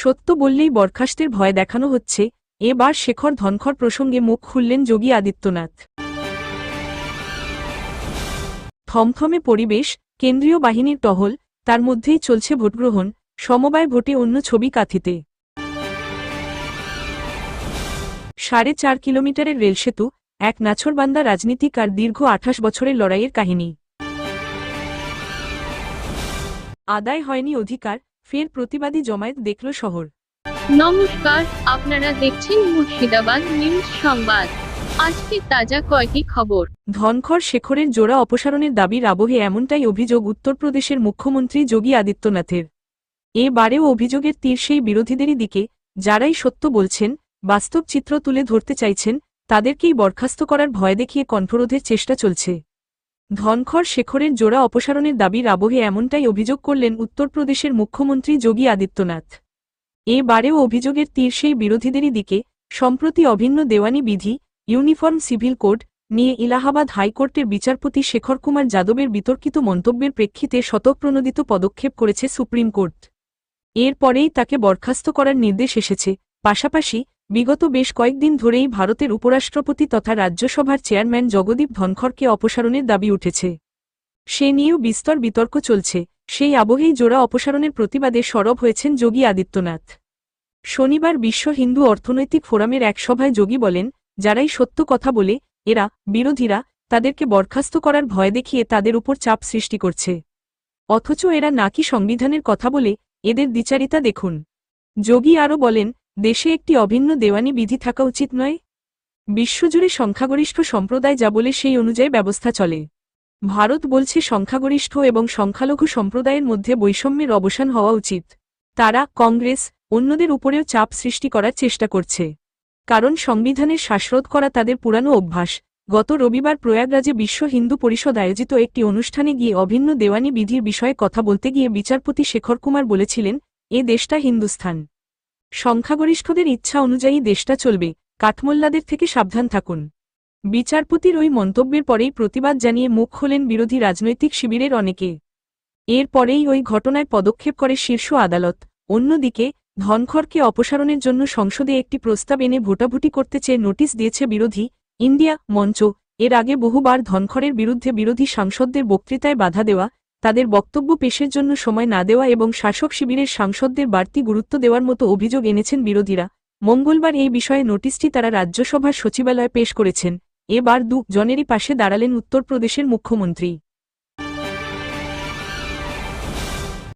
সত্য বললেই বরখাস্তের ভয় দেখানো হচ্ছে, এবার শেখর ধনখর প্রসঙ্গে মুখ খুললেন যোগী আদিত্যনাথ। থমথমে পরিবেশ, কেন্দ্রীয় বাহিনীর টহল, তার মধ্যেই চলছে ভোটগ্রহণ, সমবায় ভোটে অন্য ছবি কাথিতে। সাড়ে চার কিলোমিটারের রেলসেতু এক নাছরবান্দা রাজনীতিক আর দীর্ঘ আঠাশ বছরের লড়াইয়ের কাহিনী। আদায় হয়নি অধিকার ফের প্রতিবাদী জমায়েত দেখল শহর। নমস্কার আপনারা দেখছেন মুর্শিদাবাদ নিউজ সংবাদ। আজকে তাজা কয়েকটি খবর? ধনখড় শেখরের জোড়া অপসারণের দাবির আবহে এমনটাই অভিযোগ উত্তরপ্রদেশের মুখ্যমন্ত্রী যোগী আদিত্যনাথের। এবারেও অভিযোগের তীর সেই বিরোধীদেরই দিকে যারাই সত্য বলছেন বাস্তব চিত্র তুলে ধরতে চাইছেন তাদেরকেই বরখাস্ত করার ভয় দেখিয়ে কণ্ঠরোধের চেষ্টা চলছে। ধনখড় শেখরের জোড়া অপসারণের দাবির আবহে এমনটাই অভিযোগ করলেন উত্তরপ্রদেশের মুখ্যমন্ত্রী যোগী আদিত্যনাথ। এবারেও অভিযোগের তীর সেই বিরোধীদেরই দিকে, সম্প্রতি অভিন্ন দেওয়ানি বিধি, ইউনিফর্ম সিভিল কোড নিয়ে ইলাহাবাদ হাইকোর্টের বিচারপতি শেখর কুমার যাদবের বিতর্কিত মন্তব্যের প্রেক্ষিতে শতপ্রণোদিত পদক্ষেপ করেছে সুপ্রিম কোর্ট। এরপরেই তাকে বরখাস্ত করার নির্দেশ এসেছে, পাশাপাশি বিগত বেশ কয়েকদিন ধরেই ভারতের উপরাষ্ট্রপতি তথা রাজ্যসভার চেয়ারম্যান জগদীপ ধনখড়কে অপসারণের দাবি উঠেছে। সে নিয়েও বিস্তর বিতর্ক চলছে। সেই আবহেই জোড়া অপসারণের প্রতিবাদে সরব হয়েছেন যোগী আদিত্যনাথ। শনিবার বিশ্ব হিন্দু অর্থনৈতিক ফোরামের এক সভায় যোগী বলেন, যারাই সত্য কথা বলে, এরা, বিরোধীরা, তাদেরকে বরখাস্ত করার ভয় দেখিয়ে তাদের উপর চাপ সৃষ্টি করছে। অথচ এরা নাকি সংবিধানের কথা বলে, এদের দ্বিচারিতা দেখুন। যোগী আরও বলেন দেশে একটি অভিন্ন দেওয়ানি বিধি থাকা উচিত নয়। বিশ্বজুড়ে সংখ্যাগরিষ্ঠ সম্প্রদায় যা বলে সেই অনুযায়ী ব্যবস্থা চলে। ভারত বলছে সংখ্যাগরিষ্ঠ এবং সংখ্যালঘু সম্প্রদায়ের মধ্যে বৈষম্যের অবসান হওয়া উচিত। তারা কংগ্রেস, অন্যদের উপরেও চাপ সৃষ্টি করার চেষ্টা করছে। কারণ সংবিধানের শ্বাসরোধ করা তাদের পুরানো অভ্যাস। গত রবিবার প্রয়াগরাজে বিশ্ব হিন্দু পরিষদ আয়োজিত একটি অনুষ্ঠানে গিয়ে অভিন্ন দেওয়ানি বিধির বিষয়ে কথা বলতে গিয়ে বিচারপতি শেখর কুমার বলেছিলেন, এ দেশটা হিন্দুস্থান। সংখ্যাগরিষ্ঠদের ইচ্ছা অনুযায়ী দেশটা চলবে, কাঠমোল্লাদের থেকে সাবধান থাকুন। বিচারপতির ওই মন্তব্যের পরেই প্রতিবাদ জানিয়ে মুখ খোলেন বিরোধী রাজনৈতিক শিবিরের অনেকে। এর পরেই ওই ঘটনায় পদক্ষেপ করে শীর্ষ আদালত। অন্যদিকে, ধনখড়কে অপসারণের জন্য সংসদে একটি প্রস্তাব এনে ভোটাভুটি করতে চেয়ে নোটিশ দিয়েছে বিরোধী ইন্ডিয়া মঞ্চ। এর আগে বহুবার ধনখড়ের বিরুদ্ধে বিরোধী সাংসদদের বক্তৃতায় বাধা দেওয়া তাদের বক্তব্য পেশের জন্য সময় না দেওয়া এবং শাসক শিবিরের সাংসদদের বাড়তি গুরুত্ব দেওয়ার মতো অভিযোগ এনেছেন বিরোধীরা। মঙ্গলবার এই বিষয়ে নোটিশটি তারা রাজ্যসভার সচিবালয়ে পেশ করেছেন। এবার দু জনেরই পাশে দাঁড়ালেন উত্তরপ্রদেশের মুখ্যমন্ত্রী।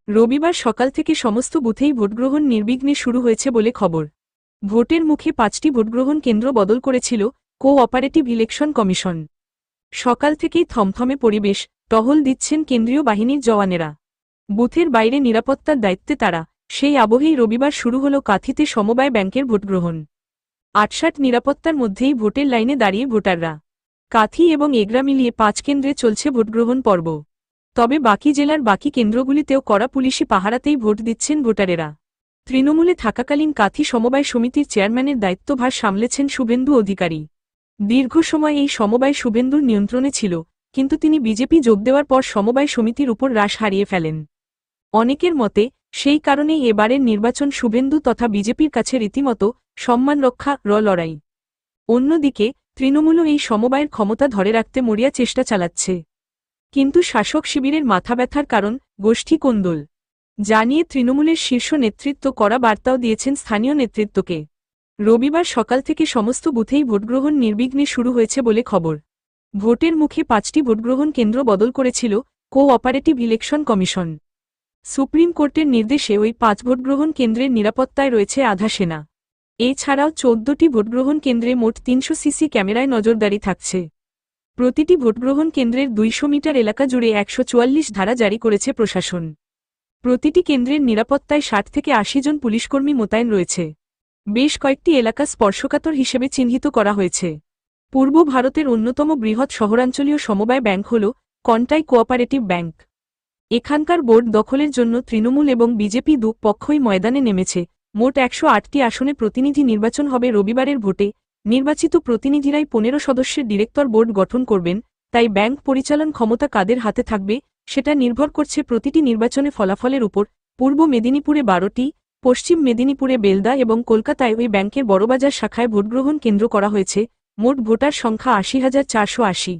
রবিবার সকাল থেকে সমস্ত বুথেই ভোটগ্রহণ নির্বিঘ্নে শুরু হয়েছে বলে খবর। ভোটের মুখে পাঁচটি ভোটগ্রহণ কেন্দ্র বদল করেছিল কো অপারেটিভ ইলেকশন কমিশন। সকাল থেকেই থমথমে পরিবেশ টহল দিচ্ছেন কেন্দ্রীয় বাহিনীর জওয়ানেরা। বুথের বাইরে নিরাপত্তার দায়িত্বে তারা। সেই আবহেই রবিবার শুরু হল কাথিতে সমবায় ব্যাংকের ভোটগ্রহণ। আটষাট নিরাপত্তার মধ্যেই ভোটের লাইনে দাঁড়িয়ে ভোটাররা। কাথি এবং এগরা মিলিয়ে পাঁচ কেন্দ্রে চলছে ভোটগ্রহণ পর্ব। তবে বাকি জেলার বাকি কেন্দ্রগুলিতেও কড়া পুলিশি পাহারাতেই ভোট দিচ্ছেন ভোটারেরা। তৃণমূলে থাকাকালীন কাথি সমবায় সমিতির চেয়ারম্যানের দায়িত্বভার সামলেছেন শুভেন্দু অধিকারী। দীর্ঘ সময় এই সমবায় শুভেন্দুর নিয়ন্ত্রণে ছিল, কিন্তু তিনি বিজেপি যোগ দেওয়ার পর সমবায় সমিতির উপর হ্রাস হারিয়ে ফেলেন। অনেকের মতে, সেই কারণেই এবারের নির্বাচন শুভেন্দু তথা বিজেপির কাছে রীতিমতো সম্মান রক্ষা, র লড়াই। অন্যদিকে, তৃণমূলও এই সমবায়ের ক্ষমতা ধরে রাখতে মরিয়া চেষ্টা চালাচ্ছে। কিন্তু শাসক শিবিরের মাথা ব্যথার কারণ, গোষ্ঠী কোন্দল। জানিয়ে তৃণমূলের শীর্ষ নেতৃত্ব করা বার্তাও দিয়েছেন স্থানীয় নেতৃত্বকে। রবিবার সকাল থেকে সমস্ত বুথেই ভোটগ্রহণ নির্বিঘ্নে শুরু হয়েছে বলে খবর। ভোটের মুখে পাঁচটি ভোটগ্রহণ কেন্দ্র বদল করেছিল cooperative election commission. Supreme কোর্টের নির্দেশে ওই পাঁচ ভোটগ্রহণ কেন্দ্রের নিরাপত্তায় রয়েছে আধা সেনা। এছাড়াও চোদ্দটি ভোটগ্রহণ কেন্দ্রে মোট তিনশো সিসি ক্যামেরায় নজরদারি থাকছে। প্রতিটি ভোটগ্রহণ কেন্দ্রের দুইশো মিটার এলাকা জুড়ে একশো চুয়াল্লিশ ধারা জারি করেছে প্রশাসন। প্রতিটি কেন্দ্রের নিরাপত্তায় ষাট থেকে আশি জন পুলিশকর্মী মোতায়েন রয়েছে। বেশ কয়েকটি এলাকা স্পর্শকাতর হিসেবে চিহ্নিত করা হয়েছে। পূর্ব ভারতের অন্যতম বৃহৎ শহরাঞ্চলীয় সমবায় ব্যাংক হল কন্টাই কোঅপারেটিভ ব্যাংক। এখানকার বোর্ড দখলের জন্য তৃণমূল এবং বিজেপি দু পক্ষই ময়দানে নেমেছে। মোট একশো আটটি আসনে প্রতিনিধি নির্বাচন হবে রবিবারের ভোটে। নির্বাচিত প্রতিনিধিরাই পনেরো সদস্যের ডিরেক্টর বোর্ড গঠন করবেন, তাই ব্যাংক পরিচালন ক্ষমতা কাদের হাতে থাকবে, সেটা নির্ভর করছে প্রতিটি নির্বাচনে ফলাফলের উপর। পূর্ব মেদিনীপুরে বারোটি পশ্চিম মেদিনীপুরে বেলদা এবং কলকাতায় ওই ব্যাংকের বড়বাজার শাখায় ভোটগ্রহণ কেন্দ্র করা হয়েছে, মোট ভোটার সংখ্যা আশি হাজার চারশো আশি।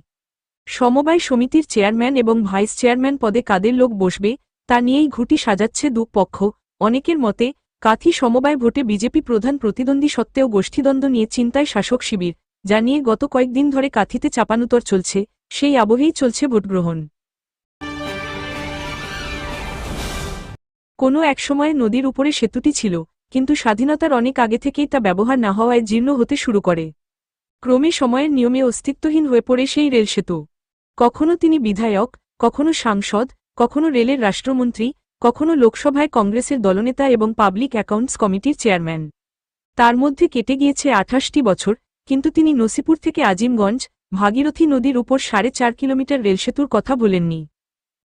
সমবায় সমিতির চেয়ারম্যান এবং ভাইস চেয়ারম্যান পদে কাদের লোক বসবে, তা নিয়েই ঘুটি সাজাচ্ছে দু পক্ষ অনেকের মতে, কাথি সমবায় ভোটে বিজেপি প্রধান প্রতিদ্বন্দ্বী সত্ত্বেও গোষ্ঠীদ্বন্দ্ব নিয়ে চিন্তায় শাসক শিবির, যা নিয়ে গত কয়েকদিন ধরে কাথিতে চাপানুতর চলছে, সেই আবহেই চলছে ভোটগ্রহণ। কোনো একসময়ে নদীর উপরে সেতুটি ছিল, কিন্তু স্বাধীনতার অনেক আগে থেকেই তা ব্যবহার না হওয়ায় জীর্ণ হতে শুরু করে। ক্রমে সময়ের নিয়মে অস্তিত্বহীন হয়ে পড়ে সেই রেল সেতু। কখনো তিনি বিধায়ক, কখনো সাংসদ, কখনো রেলের রাষ্ট্রমন্ত্রী, কখনো লোকসভায় কংগ্রেসের দলনেতা এবং পাবলিক অ্যাকাউন্টস কমিটির চেয়ারম্যান। তার মধ্যে কেটে গিয়েছে আঠাশটি বছর, কিন্তু তিনি নসিপুর থেকে আজিমগঞ্জ, ভাগীরথী নদীর উপর সাড়ে চার কিলোমিটার রেলসেতুর কথা বলেননি।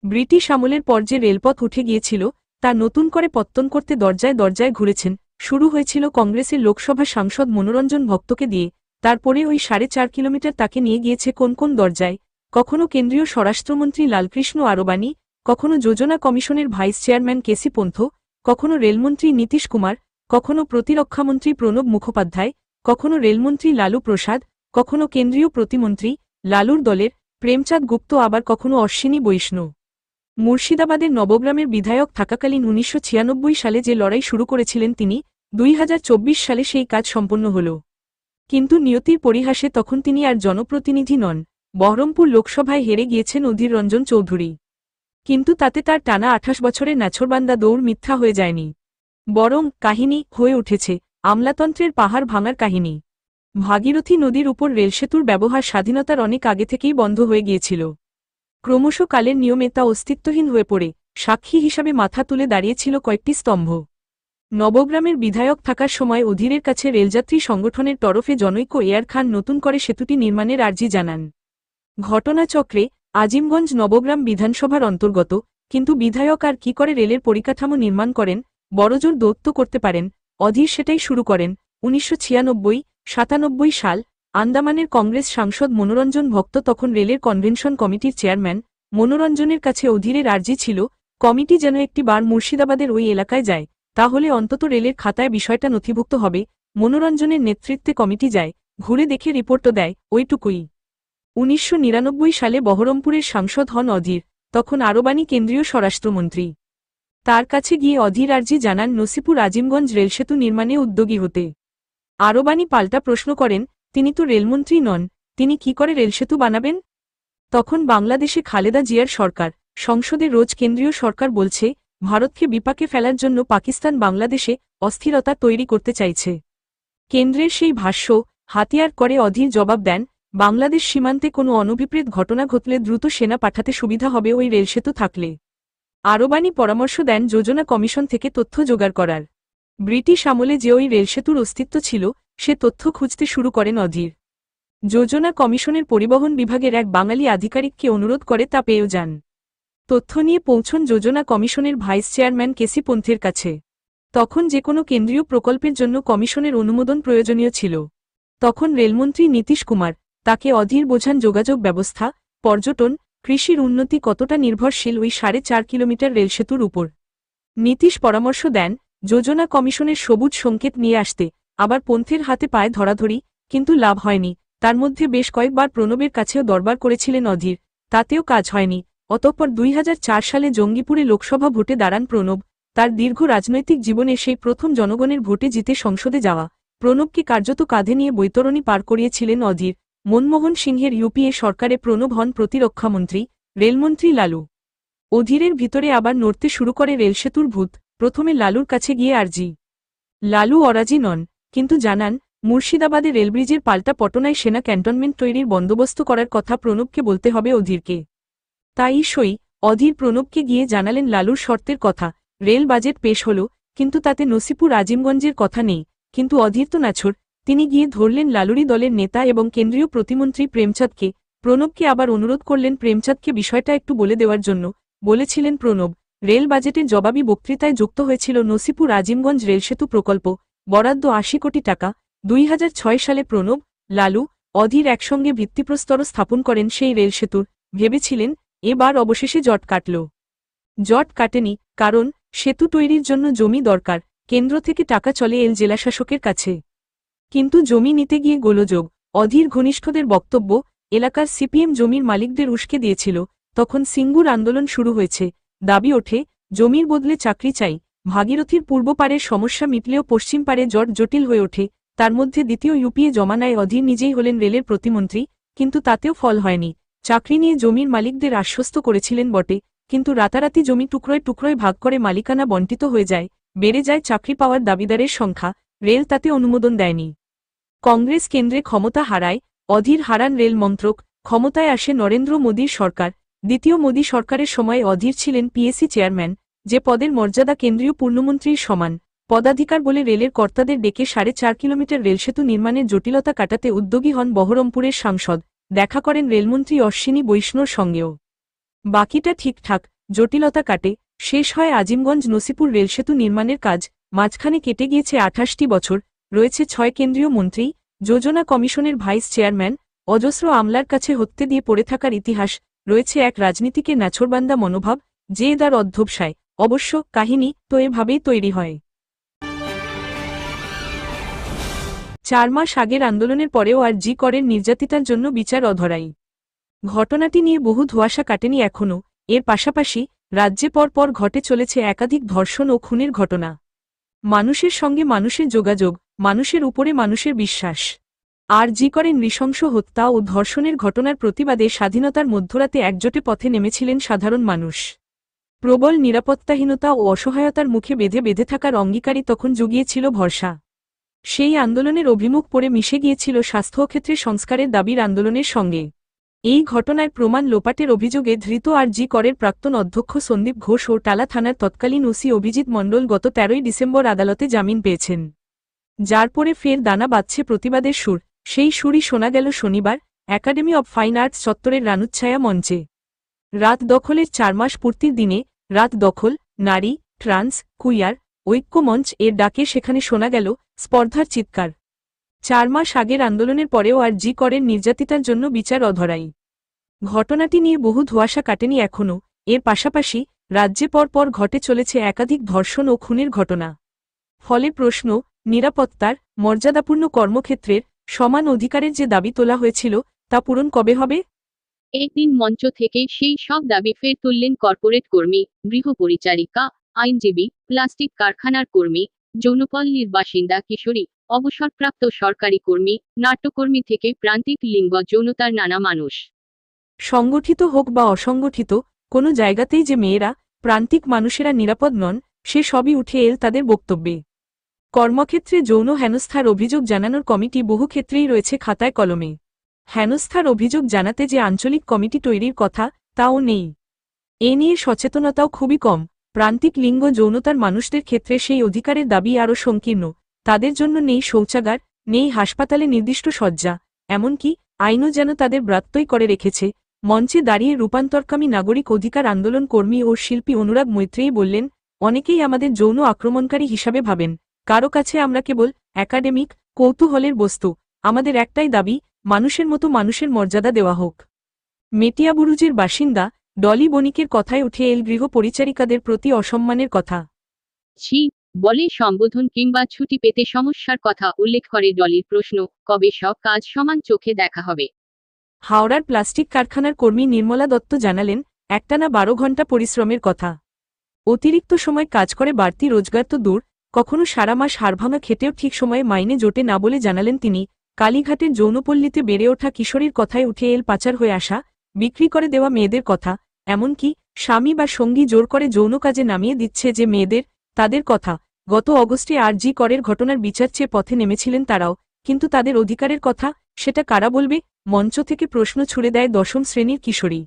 ব্রিটিশ আমলের পর যে রেলপথ উঠে গিয়েছিল তা নতুন করে পত্তন করতে দরজায় দরজায় ঘুরেছেন। শুরু হয়েছিল কংগ্রেসের লোকসভা সাংসদ মনোরঞ্জন ভক্তকে দিয়ে। তারপরে ওই সাড়ে চার কিলোমিটার তাকে নিয়ে গিয়েছে কোন কোন দরজায়। কখনো কেন্দ্রীয় স্বরাষ্ট্রমন্ত্রী লালকৃষ্ণ আরবানি, কখনো যোজনা কমিশনের ভাইস চেয়ারম্যান কেসি পন্থ, কখনো রেলমন্ত্রী নীতিশ কুমার, কখনো প্রতিরক্ষামন্ত্রী প্রণব মুখোপাধ্যায়, কখনো রেলমন্ত্রী লালু প্রসাদ, কখনো কেন্দ্রীয় প্রতিমন্ত্রী লালুর দলের প্রেমচাঁদ গুপ্ত, আবার কখনো অশ্বিনী বৈষ্ণব। মুর্শিদাবাদের নবগ্রামের বিধায়ক থাকাকালীন উনিশশো ছিয়ানব্বই সালে যে লড়াই শুরু করেছিলেন তিনি, দুই হাজার চব্বিশ সালে সেই কাজ সম্পন্ন হল। কিন্তু নিয়তির পরিহাসে তখন তিনি আর জনপ্রতিনিধি নন, বহরমপুর লোকসভায় হেরে গিয়েছেন অধীর রঞ্জন চৌধুরী। কিন্তু তাতে তার টানা আঠাশ বছরের নাছরবান্দা দৌড় মিথ্যা হয়ে যায়নি। বরং কাহিনী হয়ে উঠেছে, আমলাতন্ত্রের পাহাড় ভাঙার কাহিনী। ভাগীরথী নদীর উপর রেলসেতুর ব্যবহার স্বাধীনতার অনেক আগে থেকেই বন্ধ হয়ে গিয়েছিল। ক্রমশ কালের নিয়মে তা অস্তিত্বহীন হয়ে পড়ে, সাক্ষী হিসাবে মাথা তুলে দাঁড়িয়েছিল কয়েকটি স্তম্ভ। নবগ্রামের বিধায়ক থাকার সময় অধীরের কাছে রেলযাত্রী সংগঠনের তরফে জনৈক এয়ার খান নতুন করে সেতুটি নির্মাণের আর্জি জানান। ঘটনাচক্রে আজিমগঞ্জ নবগ্রাম বিধানসভার অন্তর্গত, কিন্তু বিধায়ক আর কি করে রেলের পরিকাঠামো নির্মাণ করেন, বড়জোর দৌত্য করতে পারেন, অধীর সেটাই শুরু করেন, উনিশশো ছিয়ানব্বই সাতানব্বই সাল আন্দামানের কংগ্রেস সাংসদ মনোরঞ্জন ভক্ত তখন রেলের কনভেনশন কমিটির চেয়ারম্যান। মনোরঞ্জনের কাছে অধীরের আর্জি ছিল, কমিটি যেন একটি বার মুর্শিদাবাদের ওই এলাকায় যায়, তাহলে অন্তত রেলের খাতায় বিষয়টা নথিভুক্ত হবে। মনোরঞ্জনের নেতৃত্বে কমিটি যায়, ঘুরে দেখে রিপোর্টও দেয়, ওইটুকুই। উনিশশো নিরানব্বই সালে বহরমপুরের সাংসদ হন অধীর, তখন আরবানী কেন্দ্রীয় স্বরাষ্ট্রমন্ত্রী। তার কাছে গিয়ে অধীর আর্জি জানান, নসিপুর আজিমগঞ্জ রেলসেতু নির্মাণে উদ্যোগী হতে। আরবানী পাল্টা প্রশ্ন করেন তিনি তো রেলমন্ত্রী নন, তিনি কি করে রেলসেতু বানাবেন? তখন বাংলাদেশে খালেদা জিয়ার সরকার, সংসদে রোজ কেন্দ্রীয় সরকার বলছে, ভারতকে বিপাকে ফেলার জন্য পাকিস্তান বাংলাদেশে অস্থিরতা তৈরি করতে চাইছে। কেন্দ্রের সেই ভাষ্য, হাতিয়ার করে অধীর জবাব দেন, বাংলাদেশ সীমান্তে কোনো অনভিপ্রেত ঘটনা ঘটলে দ্রুত সেনা পাঠাতে সুবিধা হবে ওই রেলসেতু থাকলে। আরবানী পরামর্শ দেন যোজনা কমিশন থেকে তথ্য জোগাড় করার। ব্রিটিশ আমলে যে ওই রেলসেতুর অস্তিত্ব ছিল, সে তথ্য খুঁজতে শুরু করেন অধীর। যোজনা কমিশনের পরিবহন বিভাগের এক বাঙালি আধিকারিককে অনুরোধ করে তা পেয়েও যান। তথ্য নিয়ে পৌঁছন যোজনা কমিশনের ভাইস চেয়ারম্যান কেসি পন্থের কাছে। তখন যে কোনো কেন্দ্রীয় প্রকল্পের জন্য কমিশনের অনুমোদন প্রয়োজনীয় ছিল। তখন রেলমন্ত্রী নীতিশ কুমার, তাকে অধীর বোঝান যোগাযোগ ব্যবস্থা, পর্যটন, কৃষির উন্নতি কতটা নির্ভরশীল ওই সাড়ে চার কিলোমিটার রেলসেতুর উপর। নীতিশ পরামর্শ দেন যোজনা কমিশনের সবুজ সংকেত নিয়ে আসতে, আবার পন্থের হাতে পায়ে ধরাধরি, কিন্তু লাভ হয়নি। তার মধ্যে বেশ কয়েকবার প্রণবের কাছেও দরবার করেছিলেন অধীর। তাতেও কাজ হয়নি। অতঃপর দুই হাজার চার সালে জঙ্গিপুরে লোকসভা ভোটে দাঁড়ান প্রণব। তার দীর্ঘ রাজনৈতিক জীবনে সেই প্রথম জনগণের ভোটে জিতে সংসদে যাওয়া। প্রণবকে কার্যত কাঁধে নিয়ে বৈতরণী পার করিয়েছিলেন অধীর। মনমোহন সিংহের ইউপিএ সরকারে প্রণব হন প্রতিরক্ষামন্ত্রী, রেলমন্ত্রী লালু। অধীরের ভিতরে আবার নড়তে শুরু করে রেলসেতুর ভূত। প্রথমে লালুর কাছে গিয়ে আরজি। লালু অরাজি নন, কিন্তু জানান, মুর্শিদাবাদে রেলব্রিজের পাল্টা পটনায় সেনা ক্যান্টনমেন্ট তৈরির বন্দোবস্ত করার কথা প্রণবকে বলতে হবে অধীরকে। তাই সই, অধীর প্রণবকে গিয়ে জানালেন লালুর শর্তের কথা, রেল বাজেট পেশ হল, কিন্তু তাতে নসিপুর আজিমগঞ্জের কথা নেই, কিন্তু অধীর তো নাছর, তিনি গিয়ে ধরলেন লালুরি দলের নেতা এবং কেন্দ্রীয় প্রতিমন্ত্রী প্রেমচাঁদকে, প্রণবকে আবার অনুরোধ করলেন প্রেমচাঁদকে বিষয়টা একটু বলে দেওয়ার জন্য, বলেছিলেন প্রণব রেল বাজেটের জবাবি বক্তৃতায় যুক্ত হয়েছিল নসিপুর আজিমগঞ্জ রেলসেতু প্রকল্প, বরাদ্দ আশি কোটি টাকা, দুই হাজার ছয় সালে প্রণব, লালু, অধীর একসঙ্গে ভিত্তিপ্রস্তর স্থাপন করেন সেই রেলসেতুর ভেবেছিলেন, এবার অবশেষে জট কাটল। জট কাটেনি, কারণ, সেতু তৈরির জন্য জমি দরকার, কেন্দ্র থেকে টাকা চলে এল জেলাশাসকের কাছে। কিন্তু জমি নিতে গিয়ে গোলযোগ, অধীর ঘনিষ্ঠদের বক্তব্য, এলাকার সিপিএম জমির মালিকদের উস্কে দিয়েছিল, তখন সিঙ্গুর আন্দোলন শুরু হয়েছে দাবি ওঠে, জমির বদলে চাকরি চাই। ভাগীরথীর পূর্ব পাড়ের সমস্যা মিটলেও পশ্চিম পারে জট জটিল হয়ে ওঠে। তার মধ্যে দ্বিতীয় ইউপিএ জমানায় অধীর নিজেই হলেন রেলের প্রতিমন্ত্রী, কিন্তু তাতেও ফল হয়নি। চাকরি নিয়ে জমির মালিকদের আশ্বস্ত করেছিলেন বটে, কিন্তু রাতারাতি জমি টুকরোয় টুকরোয় ভাগ করে মালিকানা বন্টিত হয়ে যায়, বেড়ে যায় চাকরি পাওয়ার দাবিদারের সংখ্যা, রেল তাতে অনুমোদন দেয়নি। কংগ্রেস কেন্দ্রে ক্ষমতা হারায়, অধীর হারান রেল মন্ত্রক, ক্ষমতায় আসে নরেন্দ্র মোদীর সরকার দ্বিতীয় মোদী সরকারের সময় অধীর ছিলেন পিএসসি চেয়ারম্যান, যে পদের মর্যাদা কেন্দ্রীয় পূর্ণমন্ত্রীর সমান। পদাধিকার বলে রেলের কর্তাদের ডেকে সাড়ে চার কিলোমিটার রেলসেতু নির্মাণের জটিলতা কাটাতে উদ্যোগী হন বহরমপুরের সাংসদ। দেখা করেন রেলমন্ত্রী অশ্বিনী বৈষ্ণোর সঙ্গেও। বাকিটা ঠিকঠাক, জটিলতা কাটে, শেষ হয় আজিমগঞ্জ নসিপুর রেলসেতু নির্মাণের কাজ, মাঝখানে কেটে গিয়েছে আঠাশটি বছর, রয়েছে ছয় কেন্দ্রীয় মন্ত্রী, যোজনা কমিশনের ভাইস চেয়ারম্যান, অজস্র আমলার কাছে হত্যে দিয়ে পড়ে থাকার ইতিহাস রয়েছে এক রাজনীতিকে নাছরবান্দা মনোভাব, যে তার অধ্যবসায়। অবশ্য কাহিনী তো এভাবেই তৈরি হয়। চার মাস আগের আন্দোলনের পরেও আর জি করের নির্যাতিতার জন্য বিচার অধরাই। ঘটনাটি নিয়ে বহু ধোঁয়াশা কাটেনি এখনও। এর পাশাপাশি রাজ্যে পর পর ঘটে চলেছে একাধিক ধর্ষণ ও খুনের ঘটনা। মানুষের সঙ্গে মানুষের যোগাযোগ, মানুষের উপরে মানুষের বিশ্বাস। আর জি করেন নৃশংস হত্যা ও ধর্ষণের ঘটনার প্রতিবাদে স্বাধীনতার মধ্যরাতে একজোটে পথে নেমেছিলেন সাধারণ মানুষ। প্রবল নিরাপত্তাহীনতা ও অসহায়তার মুখে বেঁধে বেঁধে থাকার অঙ্গীকারী তখন জুগিয়েছিল ভরসা। সেই আন্দোলনের অভিমুখ পড়ে মিশে গিয়েছিল স্বাস্থ্যক্ষেত্রে সংস্কারের দাবির আন্দোলনের সঙ্গে। এই ঘটনায় প্রমাণ লোপাটের অভিযোগে ধৃত আর জি করের প্রাক্তন অধ্যক্ষ সন্দীপ ঘোষ ও টালা থানার তৎকালীন ওসি অভিজিৎ মণ্ডল গত তেরোই ডিসেম্বর আদালতে জামিন পেয়েছেন। যার পরে ফের দানা বাঁধছে প্রতিবাদের সুর। সেই সুরই শোনা গেল শনিবার একাডেমি অব ফাইন আর্টস চত্বরের রানুচ্ছায়া মঞ্চে। রাত দখলের চার মাস পূর্তির দিনে, রাত দখল, নারী, ট্রান্স, কুইয়ার, ঐক্য মঞ্চ এর ডাকে সেখানে শোনা গেল স্পর্ধার চিৎকার। চার মাস আগের আন্দোলনের পরেও আর জি করেন নির্যাতিতার জন্য বিচার অধরাই। ঘটনাটি নিয়ে বহু ধোঁয়াশা কাটেনি এখনও, এর পাশাপাশি রাজ্যে পর পর ঘটে চলেছে একাধিক ধর্ষণ ও খুনের ঘটনা। ফলে প্রশ্ন, নিরাপত্তার, মর্যাদাপূর্ণ কর্মক্ষেত্রের সমান অধিকারের যে দাবি তোলা হয়েছিল তা পূরণ কবে হবে? একদিন মঞ্চ থেকে সেই সব দাবি ফের তুললেন কর্পোরেট কর্মী গৃহ পরিচারিকা আইনজীবী প্লাস্টিক কারখানার কর্মী যৌনপল্লীর বাসিন্দা কিশোরী অবসরপ্রাপ্ত সরকারি কর্মী নাট্যকর্মী থেকে প্রান্তিক লিঙ্গ যৌনতার নানা মানুষ। সংগঠিত হোক বা অসংগঠিত কোনো জায়গাতেই যে মেয়েরা প্রান্তিক মানুষেরা নিরাপদ নন সে সবই উঠে এল তাদের বক্তব্যে। কর্মক্ষেত্রে যৌন হেনস্থার অভিযোগ জানানোর কমিটি বহু ক্ষেত্রেই রয়েছে খাতায় কলমে। হেনস্থার অভিযোগ জানাতে যে আঞ্চলিক কমিটি তৈরির কথা, তাও নেই। এ নিয়ে সচেতনতাও খুবই কম। প্রান্তিক লিঙ্গ যৌনতার মানুষদের ক্ষেত্রে সেই অধিকারের দাবি আরও সংকীর্ণ। তাদের জন্য নেই শৌচাগার, নেই হাসপাতালে নির্দিষ্ট শয্যা, এমনকি আইনও যেন তাদের ব্রাত্যই করে রেখেছে। মঞ্চে দাঁড়িয়ে রূপান্তরকামী নাগরিক অধিকার আন্দোলন কর্মী ও শিল্পী অনুরাগ মৈত্রেয়ী বললেন, অনেকেই আমাদের যৌন আক্রমণকারী হিসাবে ভাবেন। কারও কাছে আমরা কেবল একাডেমিক কৌতূহলের বস্তু আমাদের একটাই দাবি মানুষের মতো মানুষের মর্যাদা দেওয়া হোক। মেটিয়াবুরুজের বাসিন্দা ডলি বণিকের কথায় উঠে এল গৃহ পরিচারিকাদের প্রতি অসম্মানের কথা। ছি বলে সম্বোধন কিংবা ছুটি পেতে সমস্যার কথা উল্লেখ করে ডলির প্রশ্ন কবে সব কাজ সমান চোখে দেখা হবে? হাওড়ার প্লাস্টিক কারখানার কর্মী নির্মলা দত্ত জানালেন একটানা বারো ঘণ্টা পরিশ্রমের কথা। অতিরিক্ত সময় কাজ করে বাড়তি রোজগার তো দূর কখনো সারা মাস হাড়ভাঙা খেটেও ঠিক সময়ে মাইনে জোটে না বলে জানালেন তিনি, কালীঘাটের যৌনপল্লীতে বেড়ে ওঠা কিশোরীর কথায় উঠে এল পাচার হয়ে আসা, বিক্রি করে দেওয়া মেয়েদের কথা, এমনকি স্বামী বা সঙ্গী জোর করে যৌন কাজে নামিয়ে দিচ্ছে যে মেয়েদের, তাদের কথা, গত অগস্টে আর জি করের ঘটনার বিচার চেয়ে পথে নেমেছিলেন তারাও, কিন্তু তাদের অধিকারের কথা, সেটা কারা বলবে, মঞ্চ থেকে প্রশ্ন ছুড়ে দেয় দশম শ্রেণির কিশোরী।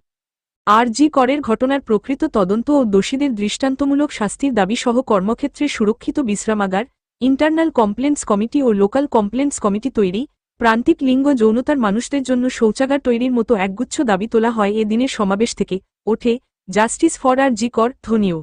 আর জি করের ঘটনার প্রকৃত তদন্ত ও দোষীদের দৃষ্টান্তমূলক শাস্তির দাবি সহ কর্মক্ষেত্রে সুরক্ষিত বিশ্রামাগার, ইন্টারনাল কমপ্লেন্টস কমিটি ও লোকাল কমপ্লেন্টস কমিটি তৈরি, প্রান্তিক লিঙ্গ যৌনতার মানুষদের জন্য শৌচাগার তৈরির মতো একগুচ্ছ দাবি তোলা হয় এ দিনের সমাবেশ থেকে, ওঠে, জাস্টিস ফর আর জি কর ধ্বনিও